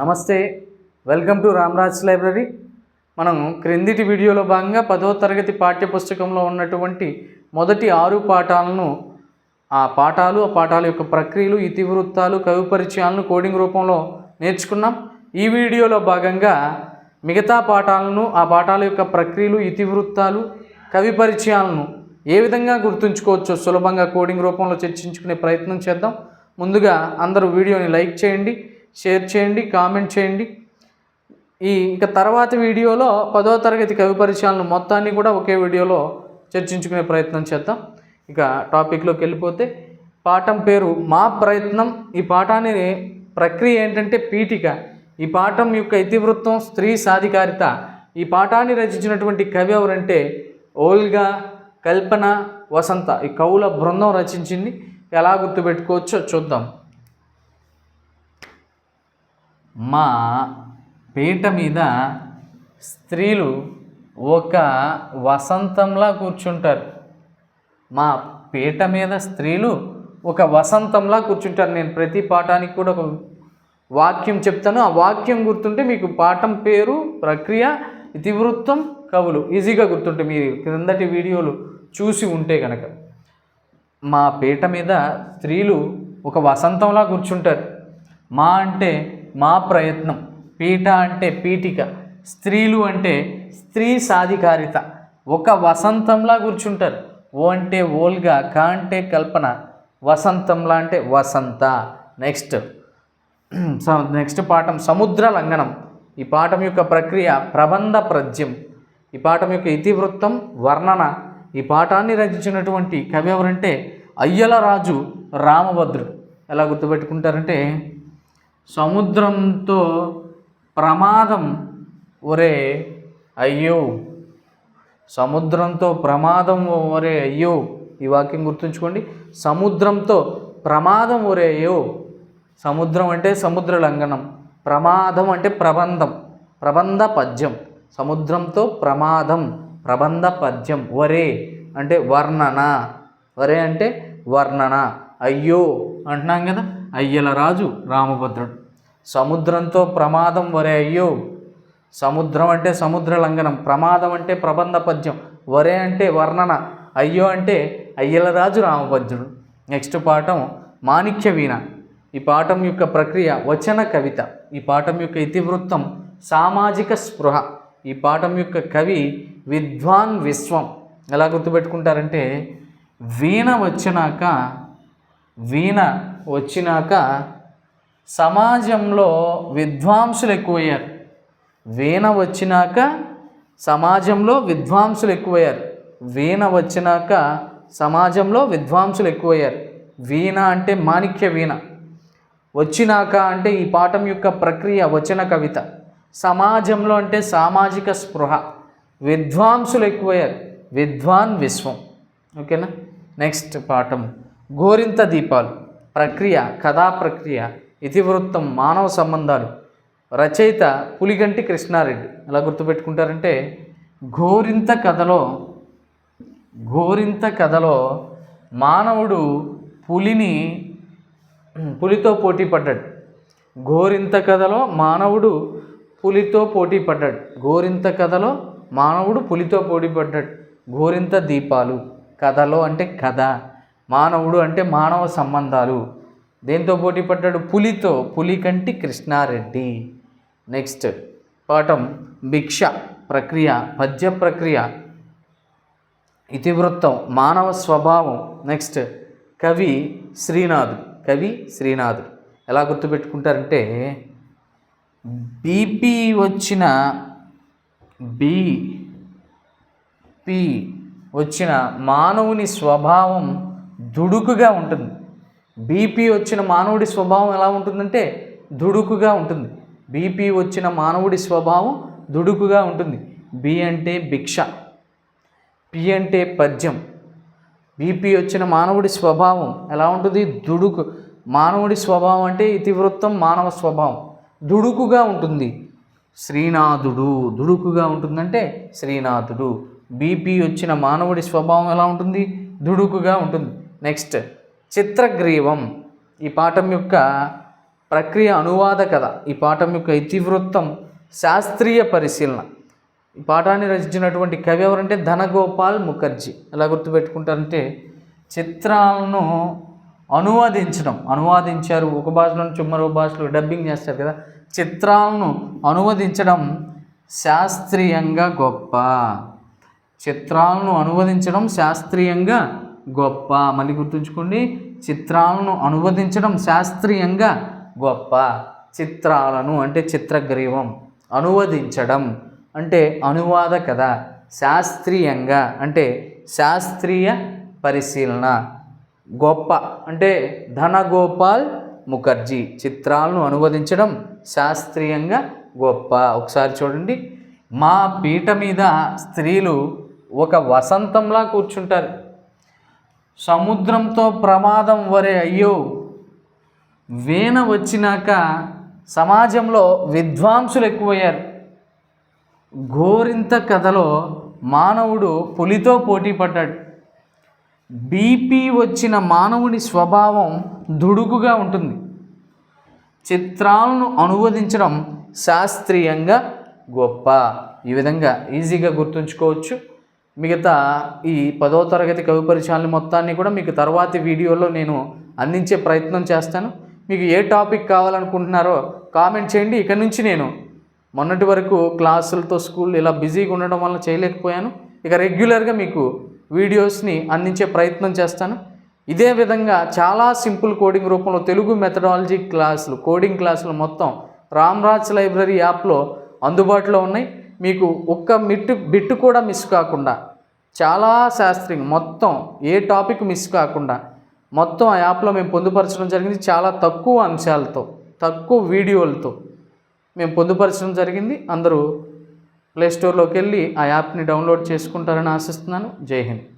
నమస్తే welcome to Ramraj library. మనం క్రిందిటి వీడియోలో భాగంగా పదో తరగతి పాఠ్యపుస్తకంలో ఉన్నటువంటి మొదటి ఆరు పాఠాలను ఆ పాఠాలు ఆ పాఠాల యొక్క ప్రక్రియలు ఇతివృత్తాలు కవి పరిచయాలను కోడింగ్ రూపంలో నేర్చుకున్నాం. ఈ వీడియోలో భాగంగా మిగతా పాఠాలను ఆ పాఠాల యొక్క ప్రక్రియలు ఇతివృత్తాలు కవి పరిచయాలను ఏ విధంగా గుర్తుంచుకోవచ్చో సులభంగా కోడింగ్ రూపంలో చర్చించుకునే ప్రయత్నం చేద్దాం. ముందుగా అందరూ వీడియోని లైక్ చేయండి. షేర్ చేయండి కామెంట్ చేయండి. ఈ ఇక తర్వాత వీడియోలో పదో తరగతి కవి పరిచయాలను మొత్తాన్ని కూడా ఒకే వీడియోలో చర్చించుకునే ప్రయత్నం చేద్దాం. ఇక టాపిక్లోకి వెళ్ళిపోతే పాఠం పేరు మా ప్రయత్నం. ఈ పాఠాన్ని ప్రక్రియ ఏంటంటే పీఠిక. ఈ పాఠం యొక్క ఇతివృత్తం స్త్రీ సాధికారిత. ఈ పాఠాన్ని రచించినటువంటి కవి ఎవరంటే ఓల్గా కల్పన వసంత. ఈ కవుల బృందం రచించింది. ఎలా గుర్తుపెట్టుకోవచ్చో చూద్దాం. మా పీట మీద స్త్రీలు ఒక వసంతంలా కూర్చుంటారు. మా పీట మీద స్త్రీలు ఒక వసంతంలా కూర్చుంటారు. నేను ప్రతి పాఠానికి కూడా ఒక వాక్యం చెప్తాను. ఆ వాక్యం గుర్తుంటే మీకు పాఠం పేరు ప్రక్రియ ఇతివృత్తం కవులు ఈజీగా గుర్తుంటే మీరు క్రిందటి వీడియోలు చూసి ఉంటే కనుక మా పీట మీద స్త్రీలు ఒక వసంతంలా కూర్చుంటారు. మా అంటే మా ప్రయత్నం. పీఠ అంటే పీఠిక స్త్రీలు అంటే స్త్రీ సాధికారిత. ఒక వసంతంలా కూర్చుంటారు. ఓ అంటే ఓల్గా కా అంటే కల్పన వసంతంలా అంటే వసంత. నెక్స్ట్. స- నెక్స్ట్ పాఠం సముద్ర లంఘనం. ఈ పాఠం యొక్క ప్రక్రియ ప్రబంధ ప్రజ్యం. ఈ పాఠం యొక్క ఇతివృత్తం వర్ణన. ఈ పాఠాన్ని రచించినటువంటి కవి ఎవరంటే అయ్యల రాజు రామభద్రుడు. ఎలా గుర్తుపెట్టుకుంటారంటే సముద్రంతో ప్రమాదం ఒరే అయ్యో. సముద్రంతో ప్రమాదం ఒరే అయ్యో. ఈ వాక్యం గుర్తుంచుకోండి. సముద్రంతో ప్రమాదం ఒరే అయ్యో. సముద్రం అంటే సముద్ర లంఘనం. ప్రమాదం అంటే ప్రబంధం. ప్రబంధ పద్యం. సముద్రంతో ప్రమాదం. ప్రబంధ పద్యం. వరే అంటే వర్ణన. వరే అంటే వర్ణన. అయ్యో అంటున్నాం కదా. అయ్యల రాజు రామభద్రుడు. సముద్రంతో ప్రమాదం వరే అయ్యో. సముద్రం అంటే సముద్ర లంఘనం ప్రమాదం అంటే ప్రబంధ పద్యం వరే అంటే వర్ణన అయ్యో అంటే అయ్యలరాజు రామభద్రుడు. నెక్స్ట్ పాఠం మాణిక్య వీణ. ఈ పాఠం యొక్క ప్రక్రియ వచన కవిత ఈ పాఠం యొక్క ఇతివృత్తం సామాజిక స్పృహ ఈ పాఠం యొక్క కవి విద్వాన్ విశ్వం. ఎలా గుర్తుపెట్టుకుంటారంటే వీణ వచ్చినాక వీణ వచ్చినాక సమాజంలో విద్వాంసులు ఎక్కువయ్యారు. వీణ వచ్చినాక సమాజంలో విద్వాంసులు ఎక్కువయ్యారు. వీణ వచ్చినాక సమాజంలో విద్వాంసులు ఎక్కువయ్యారు. వీణ అంటే మాణిక్య వీణ. వచ్చినాక అంటే ఈ పాఠం యొక్క ప్రక్రియ వచన కవిత. సమాజంలో అంటే సామాజిక స్పృహ. విద్వాంసులు ఎక్కువయ్యారు. విద్వాన్ విశ్వం. ఓకేనా? నెక్స్ట్ పాఠం. గోరింత దీపాలు. ప్రక్రియ కథా ప్రక్రియ ఇతివృత్తం మానవ సంబంధాలు. రచయిత పులిగంటి కృష్ణారెడ్డి. ఎలా గుర్తుపెట్టుకుంటారంటే గోరింత కథలో గోరింత కథలో మానవుడు పులిని పులితో పోటీ పడ్డాడు. గోరింత కథలో మానవుడు పులితో పోటీ పడ్డాడు. గోరింత కథలో మానవుడు పులితో పోటీ పడ్డాడు. గోరింత దీపాలు. కథలో అంటే కథ. మానవుడు అంటే మానవ సంబంధాలు. దేంతో పోటీ పడ్డాడు? పులితో. పులి కంటి కృష్ణారెడ్డి. నెక్స్ట్ పాఠం. భిక్ష ప్రక్రియ పద్య ప్రక్రియ. ఇతివృత్తం. మానవ స్వభావం. నెక్స్ట్ కవి శ్రీనాథ్ కవి శ్రీనాథ్ ఎలా గుర్తుపెట్టుకుంటారంటే బీపీ వచ్చిన బీపీ వచ్చిన మానవుని స్వభావం దుడుకుగా ఉంటుంది. బీపీ వచ్చిన మానవుడి స్వభావం ఎలా ఉంటుందంటే దుడుకుగా ఉంటుంది. బీపీ వచ్చిన మానవుడి స్వభావం దుడుకుగా ఉంటుంది. బి అంటే భిక్ష పి అంటే పద్యం. బీపీ వచ్చిన మానవుడి స్వభావం ఎలా ఉంటుంది? దుడుకు మానవుడి స్వభావం అంటే ఇతివృత్తం మానవ స్వభావం. దుడుకుగా ఉంటుంది. శ్రీనాథుడు దుడుకుగా ఉంటుందంటే శ్రీనాథుడు. బీపీ వచ్చిన మానవుడి స్వభావం ఎలా ఉంటుంది? దుడుకుగా ఉంటుంది. నెక్స్ట్ చిత్రగ్రీవం. ఈ పాఠం యొక్క ప్రక్రియ అనువాద కథ ఈ పాఠం యొక్క ఇతివృత్తం శాస్త్రీయ పరిశీలన. ఈ పాఠాన్ని రచించినటువంటి కవి ఎవరంటే ధనగోపాల్ ముఖర్జీ. ఎలా గుర్తుపెట్టుకుంటారంటే చిత్రాలను అనువాదించడం అనువాదించారు ఒక భాష నుంచి మరో భాషలో డబ్బింగ్ చేస్తారు కదా. చిత్రాలను అనువదించడం శాస్త్రీయంగా గొప్ప. చిత్రాలను అనువదించడం శాస్త్రీయంగా గొప్ప. మళ్ళీ గుర్తుంచుకోండి చిత్రాలను అనువదించడం శాస్త్రీయంగా గొప్ప. చిత్రాలను అంటే చిత్రగ్రీవం అనువదించడం అంటే అనువాద కథ శాస్త్రీయంగా అంటే శాస్త్రీయ పరిశీలన. గొప్ప అంటే ధనగోపాల్ ముఖర్జీ చిత్రాలను అనువదించడం శాస్త్రీయంగా గొప్ప. ఒకసారి చూడండి మా పీట మీద స్త్రీలు ఒక వసంతంలా కూర్చుంటారు. సముద్రంతో ప్రమాదం వరే అయ్యో. వీణ వచ్చినాక సమాజంలో విద్వాంసులు ఎక్కువయ్యారు. గోరింత కథలో మానవుడు పులితో పోటీ పడ్డాడు. బీపీ వచ్చిన మానవుని స్వభావం దుడుకుగా ఉంటుంది. చిత్రాలను అనువదించడం శాస్త్రీయంగా గొప్ప. ఈ విధంగా ఈజీగా గుర్తుంచుకోవచ్చు. మిగతా ఈ పదో తరగతి కవి పరిచయాలని మొత్తాన్ని కూడా మీకు తర్వాతి వీడియోలో నేను అందించే ప్రయత్నం చేస్తాను. మీకు ఏ టాపిక్ కావాలనుకుంటున్నారో కామెంట్ చేయండి. ఇక నుంచి నేను మొన్నటి వరకు క్లాసులతో స్కూల్ ఇలా బిజీగా ఉండడం వల్ల చేయలేకపోయాను. ఇక రెగ్యులర్గా మీకు వీడియోస్ని అందించే ప్రయత్నం చేస్తాను. ఇదే విధంగా చాలా సింపుల్ కోడింగ్ రూపంలో తెలుగు మెథడాలజీ క్లాసులు కోడింగ్ క్లాసులు మొత్తం రామ్రాజ్ లైబ్రరీ యాప్లో అందుబాటులో ఉన్నాయి. మీకు ఒక్క మిట్టు బిట్టు కూడా మిస్ కాకుండా చాలా శాస్త్రీయం. మొత్తం ఏ టాపిక్ మిస్ కాకుండా మొత్తం ఆ యాప్లో మేము పొందుపరచడం జరిగింది చాలా తక్కువ అంశాలతో తక్కువ వీడియోలతో. మేము పొందుపరచడం జరిగింది. అందరూ ప్లేస్టోర్లోకి వెళ్ళి ఆ యాప్ని డౌన్లోడ్ చేసుకుంటారని ఆశిస్తున్నాను. జై హింద్.